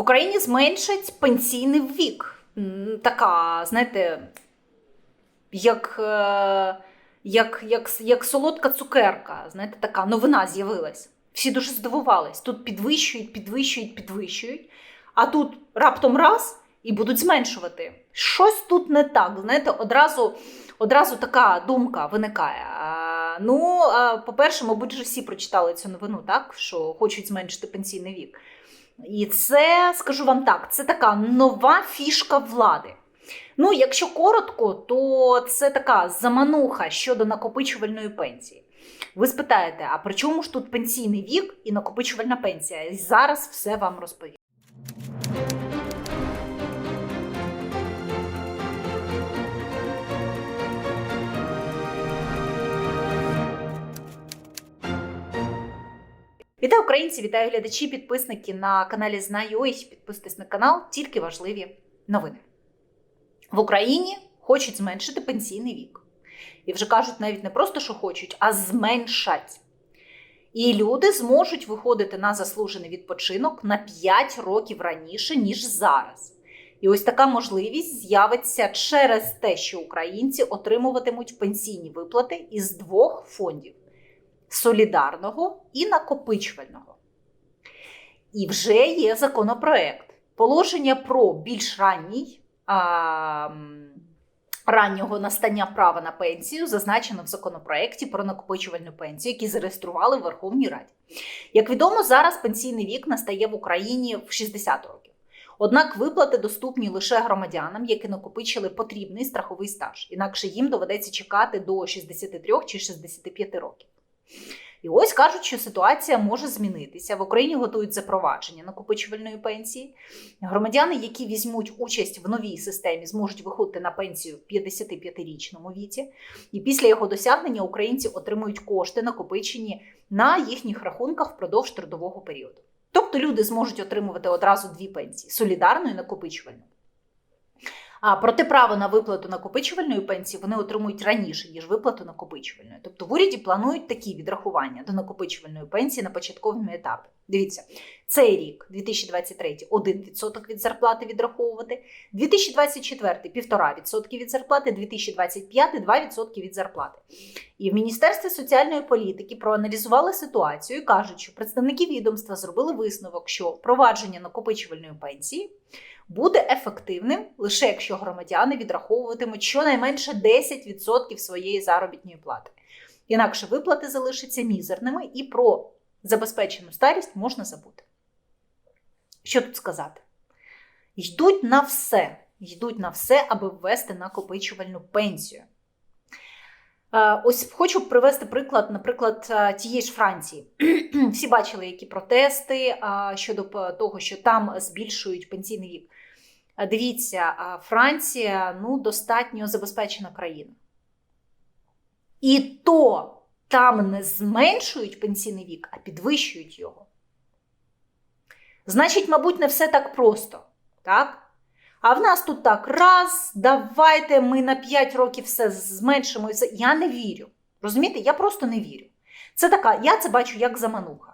В Україні зменшать пенсійний вік. Така, знаєте, як, е, як, як, як солодка цукерка. Знаєте, така новина з'явилась. Всі дуже здивувались. Тут підвищують, підвищують, підвищують. А тут раптом раз і будуть зменшувати. Щось тут не так. Знаєте, одразу, одразу така думка виникає. Ну, по-перше, мабуть, вже всі прочитали цю новину, так? Що хочуть зменшити пенсійний вік. І це, скажу вам так, це така нова фішка влади. Ну, якщо коротко, то це така замануха щодо накопичувальної пенсії. Ви спитаєте, а при чому ж тут пенсійний вік і накопичувальна пенсія? І зараз все вам розповім. Вітаю українці, вітаю глядачі, підписники на каналі Знаю.ua. Підписуйтесь на канал, тільки важливі новини. В Україні хочуть зменшити пенсійний вік. І вже кажуть навіть не просто, що хочуть, а зменшать. І люди зможуть виходити на заслужений відпочинок на 5 років раніше, ніж зараз. І ось така можливість з'явиться через те, що українці отримуватимуть пенсійні виплати із двох фондів солідарного і накопичувального. І вже є законопроект. Положення про більш ранній а, раннього настання права на пенсію зазначено в законопроекті про накопичувальну пенсію, який зареєстрували в Верховній Раді. Як відомо, зараз пенсійний вік настає в Україні в 60 років. Однак виплати доступні лише громадянам, які накопичили потрібний страховий стаж. Інакше їм доведеться чекати до 63 чи 65 років. І ось кажуть, що ситуація може змінитися. В Україні готують запровадження накопичувальної пенсії. Громадяни, які візьмуть участь в новій системі, зможуть виходити на пенсію в 55-річному віці. І після його досягнення українці отримують кошти, накопичені на їхніх рахунках впродовж трудового періоду. Тобто люди зможуть отримувати одразу дві пенсії солідарну і накопичувальну. А проте право на виплату накопичувальної пенсії вони отримують раніше, ніж виплату накопичувальної. Тобто в уряді планують такі відрахування до накопичувальної пенсії на початковому етапі. Дивіться, цей рік, 2023, 1% від зарплати відраховувати, 2024 – 1,5% від зарплати, 2025 – 2% від зарплати. І в Міністерстві соціальної політики проаналізували ситуацію і кажуть, що представники відомства зробили висновок, що впровадження накопичувальної пенсії буде ефективним лише якщо громадяни відраховуватимуть щонайменше 10% своєї заробітної плати. Інакше виплати залишаться мізерними і про забезпечену старість можна забути. Що тут сказати? Йдуть на все, йдуть на все, аби ввести накопичувальну пенсію. Е, Ось хочу привести приклад, наприклад, е, тієї ж Франції. Всі бачили, які протести е, щодо того, що там збільшують пенсійний вік. Дивіться, Франція ну, достатньо забезпечена країна. І то там не зменшують пенсійний вік, а підвищують його. Значить, мабуть, не все так просто. Так? А в нас тут так, раз, давайте ми на 5 років все зменшимо. і все. Я не вірю. Розумієте, я просто не вірю. Це така, я це бачу як замануха.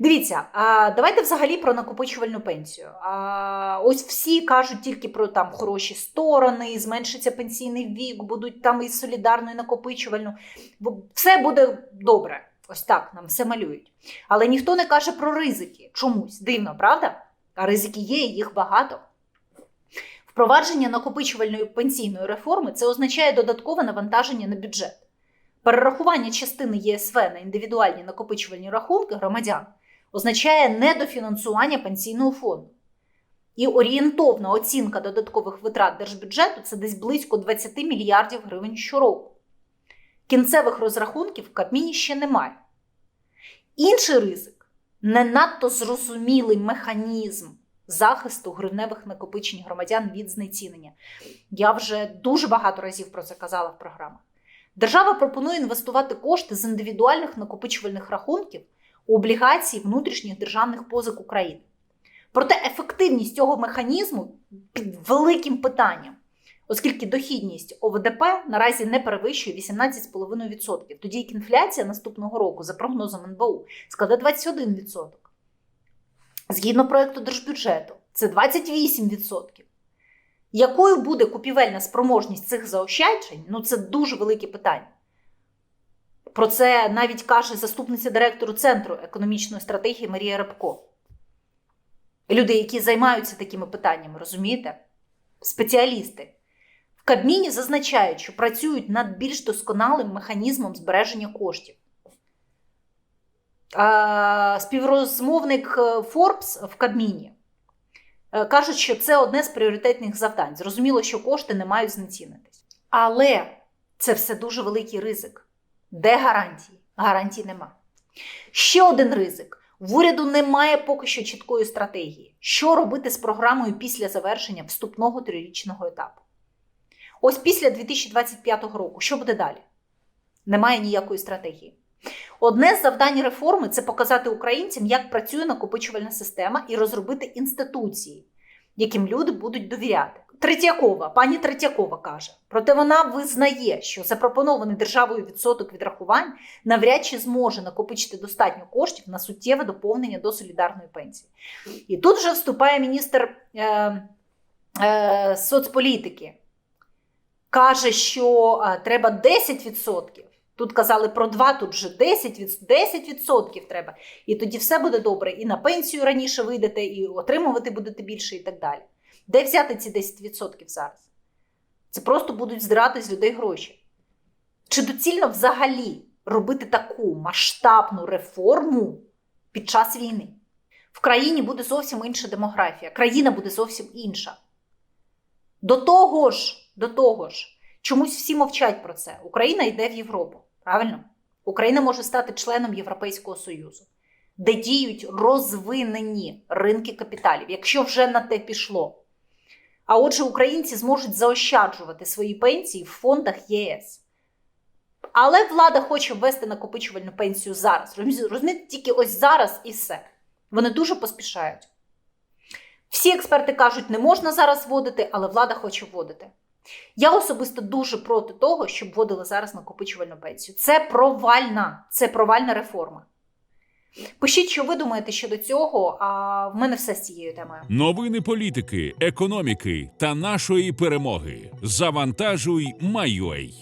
Дивіться, а давайте взагалі про накопичувальну пенсію. А, ось всі кажуть тільки про там хороші сторони, зменшиться пенсійний вік, будуть там і солідарну, і накопичувальну. Все буде добре. Ось так нам все малюють. Але ніхто не каже про ризики. Чомусь дивно, правда? А ризики є, і їх багато. Впровадження накопичувальної пенсійної реформи це означає додаткове навантаження на бюджет. Перерахування частини ЄСВ на індивідуальні накопичувальні рахунки громадян означає недофінансування пенсійного фонду. І орієнтовна оцінка додаткових витрат держбюджету це десь близько 20 мільярдів гривень щороку. Кінцевих розрахунків в Кабміні ще немає. Інший ризик не надто зрозумілий механізм захисту гривневих накопичень громадян від знецінення. Я вже дуже багато разів про це казала в програмах. Держава пропонує інвестувати кошти з індивідуальних накопичувальних рахунків у облігації внутрішніх державних позик України. Проте ефективність цього механізму під великим питанням, оскільки дохідність ОВДП наразі не перевищує 18,5%, тоді як інфляція наступного року, за прогнозом НБУ, складе 21%. Згідно проекту держбюджету, це 28%. Якою буде купівельна спроможність цих заощаджень? Ну, це дуже велике питання. Про це навіть каже заступниця директору Центру економічної стратегії Марія Рябко. Люди, які займаються такими питаннями, розумієте? Спеціалісти. В Кабміні зазначають, що працюють над більш досконалим механізмом збереження коштів. Співрозмовник е, Forbes в Кабміні е, кажуть, що це одне з пріоритетних завдань. Зрозуміло, що кошти не мають знецінитись. Але це все дуже великий ризик. Де гарантії? Гарантій нема. Ще один ризик. В уряду немає поки що чіткої стратегії, що робити з програмою після завершення вступного трирічного етапу. Ось після 2025 року, що буде далі? Немає ніякої стратегії. Одне з завдань реформи це показати українцям, як працює накопичувальна система, і розробити інституції, яким люди будуть довіряти. Третьякова, пані Третьякова каже, проте вона визнає, що запропонований державою відсоток відрахувань навряд чи зможе накопичити достатньо коштів на суттєве доповнення до солідарної пенсії. І тут вже вступає міністр е, е, соцполітики, каже, що е, треба 10%. Тут казали про 2, тут вже 10%, 10% треба. І тоді все буде добре. І на пенсію раніше вийдете, і отримувати будете більше, і так далі. Де взяти ці 10% зараз? Це просто будуть здирати з людей гроші. Чи доцільно взагалі робити таку масштабну реформу під час війни? В країні буде зовсім інша демографія, країна буде зовсім інша. До того ж, до того ж, чомусь всі мовчать про це. Україна йде в Європу. Правильно? Україна може стати членом Європейського Союзу, де діють розвинені ринки капіталів, якщо вже на те пішло. А отже, українці зможуть заощаджувати свої пенсії в фондах ЄС. Але влада хоче ввести накопичувальну пенсію зараз. Розумієте, тільки ось зараз і все. Вони дуже поспішають. Всі експерти кажуть, не можна зараз вводити, але влада хоче вводити. Я особисто дуже проти того, щоб вводили зараз накопичувальну пенсію. Це провальна, це провальна реформа. Пишіть, що ви думаєте щодо цього, а в мене все з цією темою. Новини політики, економіки та нашої перемоги. Завантажуй, майой.